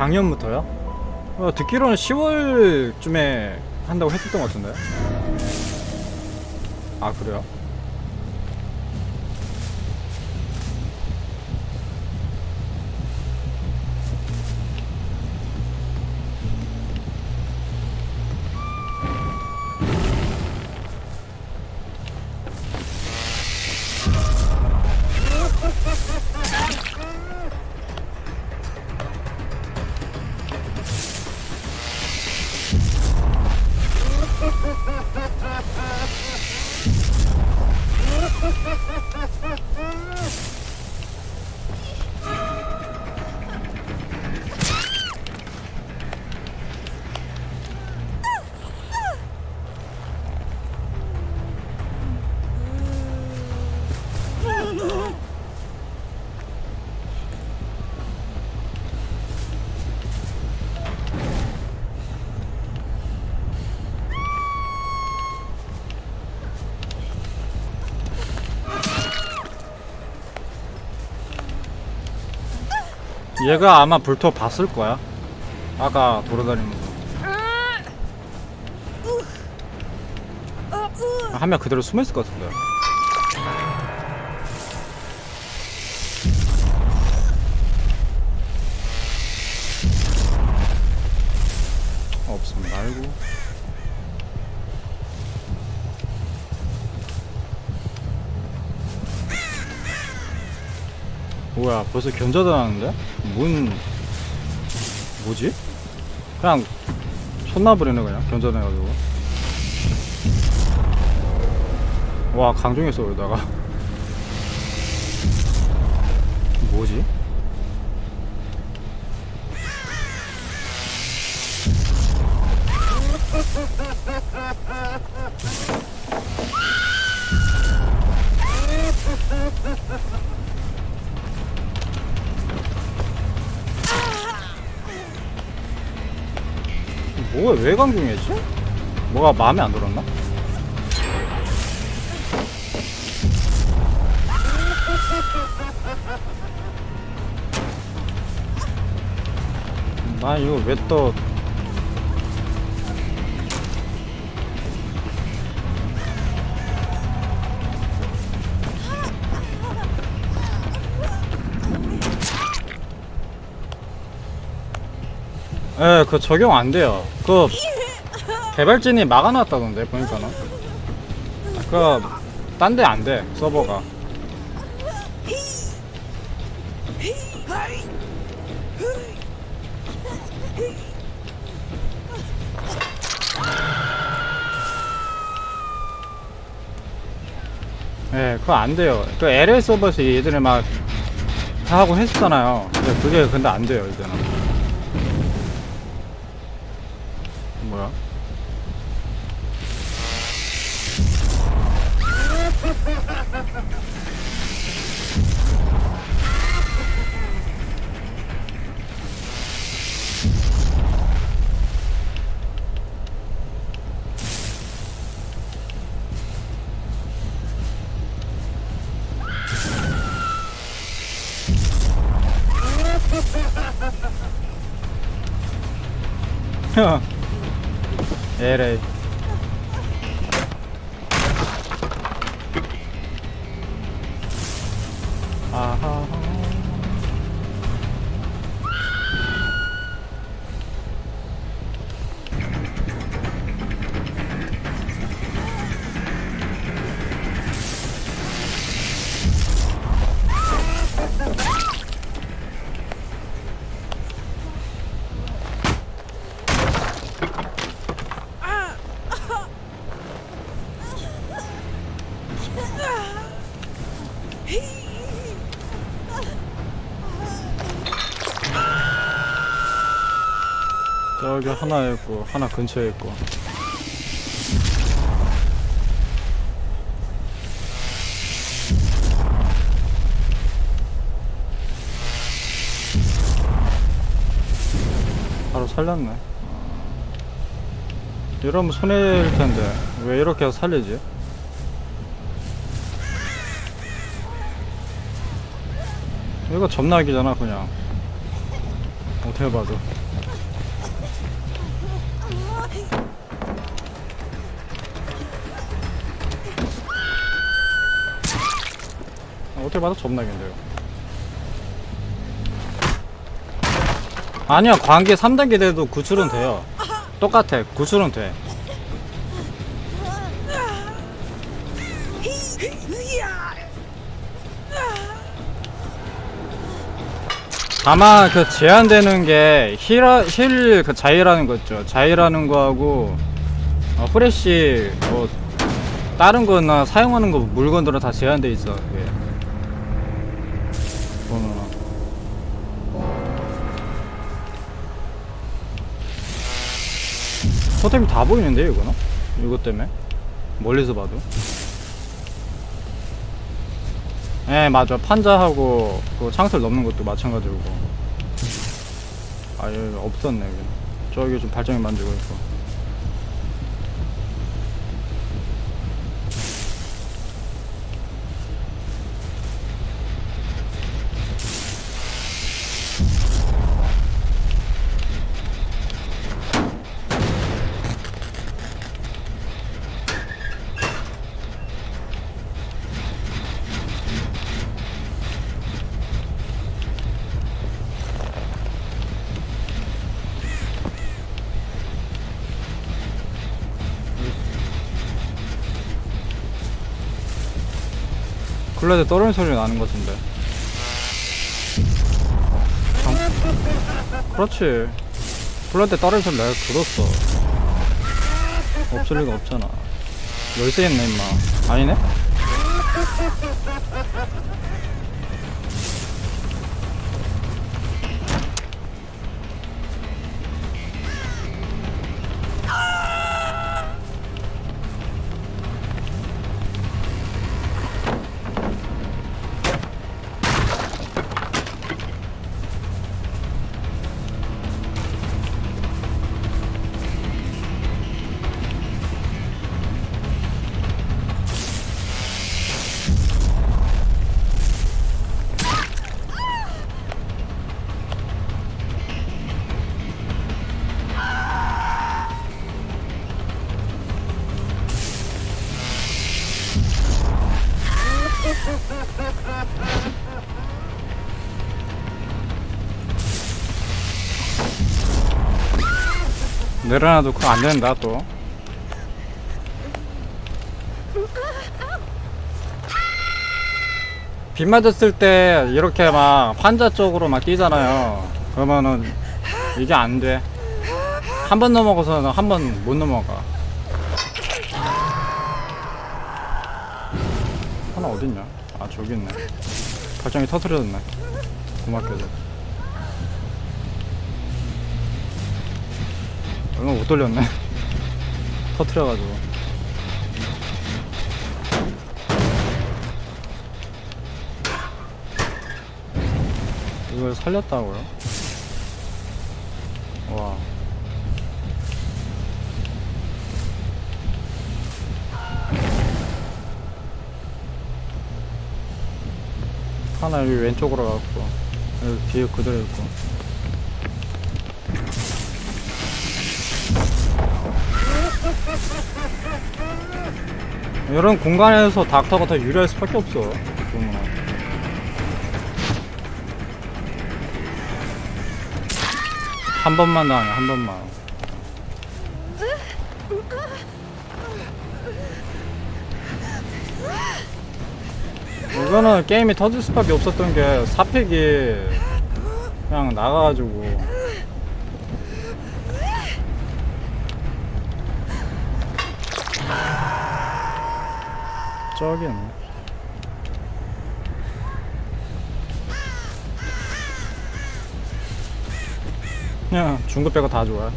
작년부터요? 어, 듣기로는 10월쯤에 한다고 했었던 것 같은데. 아 그래요? 얘가 아마 불토 봤을 거야. 아까 돌아다니면서. 한명 그대로 숨어 있을 것 같은데. 없으면 말고. 뭐야 벌써 견자당하는데? 뭔 뭐지? 그냥 쳤나버리네 그냥 견자당해가지고 와 강종했어 여기다가 뭐지? 뭐가 왜 강종했지? 뭐가 마음에 안 들었나? 나 이거 왜또 예, 그 적용 안 돼요. 그 개발진이 막아놨다던데 보니까는. 그 딴 데 안 돼. 서버가. 예, 그거 안 돼요. 그 LA 서버에서 예전에 막 하고 했었잖아요. 근데 그게 근데 안 돼요, 이제는. Erey. 저기 하나 있고 하나 근처에 있고. 바로 살렸네. 이러면 손해일 텐데 왜 이렇게 해서 살리지? 이거 점락이잖아 그냥. 어떻게 아, 어떻게 봐도 겁나겠는데요 아니야 관계 3단계 돼도 구출은 돼요. 똑같아 구출은 돼 다만 그 제한되는 게 힐, 힐그 자이라는 거 있죠. 자이라는 거하고 어, 프레쉬 뭐 다른 거나 사용하는 거 물건들은 다 제한돼 있어. 그게 보면은 토템이 다 보이는데 이거는? 이것 때문에? 멀리서 봐도 예 맞아. 판자하고 그 창틀 넘는 것도 마찬가지고. 아 여기 없었네 저기 좀 발전기 만들고 있고 글라데 떨어지는 소리 나는 것 같은데. 참. 그렇지. 글라데 떨어지는 소리 내가 들었어. 없을 리가 없잖아. 열쇠 있네 임마. 아니네? 내려놔도 그거 안 된다 또. 빗 맞았을 때 이렇게 막 환자 쪽으로 막 뛰잖아요. 그러면은 이게 안 돼. 한 번 넘어가서는 한 번 못 넘어가. 하나 어딨냐 아 저기 있네. 발전기 터트려졌네. 고맙게도. 얼마 못 돌렸네. 터트려가지고. 이걸 살렸다고요? 와 하나 여기 왼쪽으로 가고 여기 뒤에 그대로 있고 이런 공간에서 닥터가 더 유리할 수밖에 없어 보면은. 한 번만 당해 한 번만 이거는 게임이 터질 수밖에 없었던 게 사팩이 그냥 나가가지고. 저기 있네 그냥 중급 빼고 다 좋아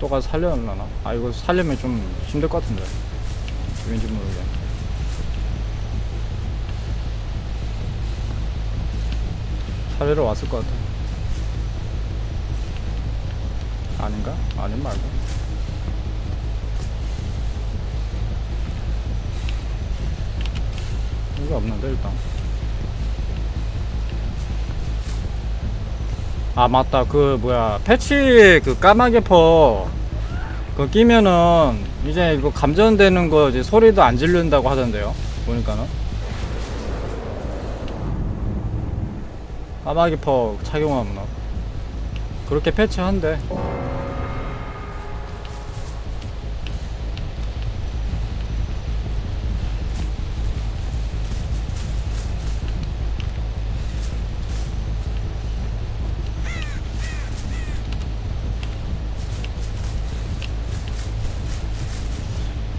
또 가서 살려놓나? 아 이거 살려면 좀 힘들 것 같은데. 왠지 모르게. 살리러 왔을 것 같아. 아닌가? 아닌 말고. 이거 없는데 일단 아 맞다. 그 뭐야. 패치 그 까마귀 퍼. 그거 끼면은 이제 이거 감전되는 거 이제 소리도 안 질른다고 하던데요. 보니까는. 까마귀 퍼 착용하면. 그렇게 패치한대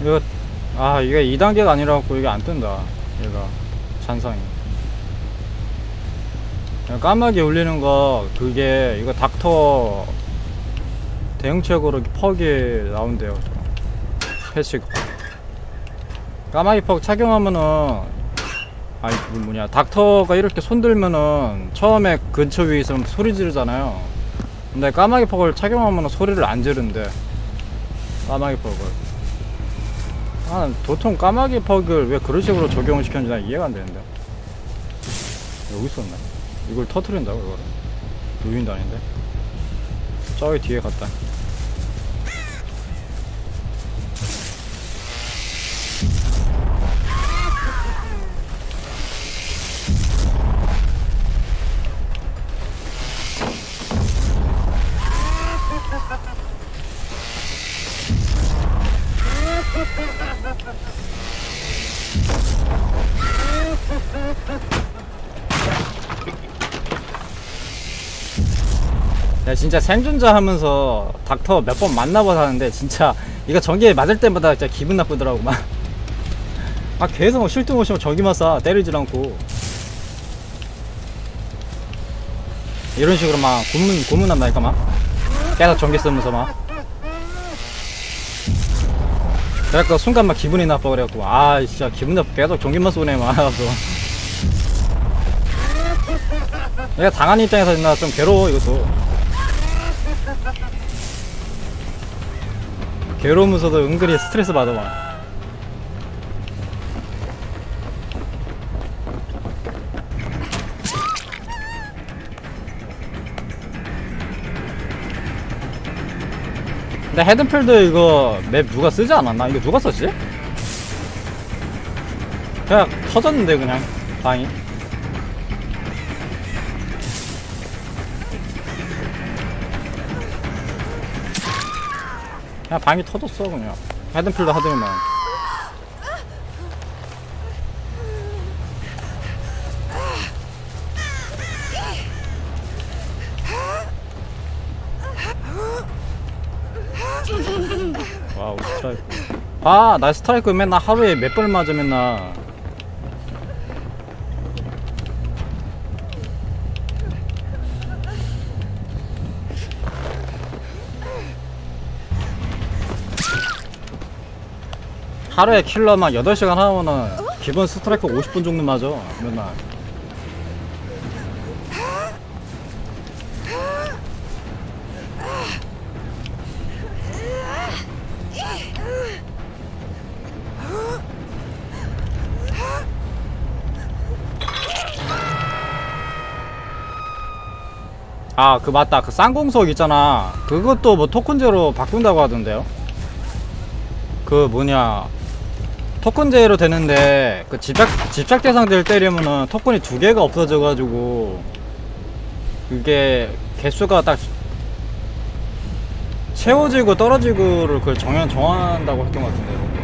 이거 아 이게 2단계가 아니라 갖고 이게 안 뜬다 얘가. 잔상이. 까마귀 울리는 거 그게 이거 닥터 대응책으로 퍽이 나온대요. 패치 까마귀 퍽 착용하면은 아니 그 뭐냐. 닥터가 이렇게 손들면은 처음에 근처 위에 있으면 소리 지르잖아요. 근데 까마귀 퍽을 착용하면은 소리를 안 지른대. 까마귀 퍽을 아, 도통 까마귀 퍽을 왜 그런 식으로 적용을 시켰는지 난 이해가 안 되는데. 여기 있었네. 이걸 터트린다고, 이거를. 누인도 아닌데. 저기 뒤에 갔다. 진짜 생존자 하면서 닥터 몇 번 만나봐서 하는데, 진짜, 이거 전기에 맞을 때마다 진짜 기분 나쁘더라고, 막. 아, 계속 없이 막 전기만 쏴. 때리질 않고. 이런 식으로 막 고문, 고문 한다니까, 막. 계속 전기 쓰면서 막. 그래갖고 순간 막 기분이 나빠 그래갖고 아 진짜 기분 나빠 계속 전기만 쏘네 막 하면서 내가 당하는 입장에서 나 좀 괴로워 이것도 괴로우면서도 은근히 스트레스 받아 막 근데 헤든필드 이거 맵 누가 쓰지 않았나? 이거 누가 썼지? 그냥 터졌는데 그냥 방이 그냥 방이 터졌어 그냥. 헤든필드 하더니만 와우 스트라이크. 아나 스트라이크 맨날 하루에 몇 번 맞아 맨날 하루에 킬러만 8시간 하면은 기본 스트라이크 50분 정도 맞아 맨날. 아 그 맞다. 그 쌍공석 있잖아. 그것도 뭐 토큰제로 바꾼다고 하던데요? 그 뭐냐 토큰제로 되는데 그 집착 집착 대상들 때리면은 토큰이 두 개가 없어져 가지고 그게 개수가 딱 채워지고 떨어지고를 그걸 정한 정한다고 했던 것 같은데요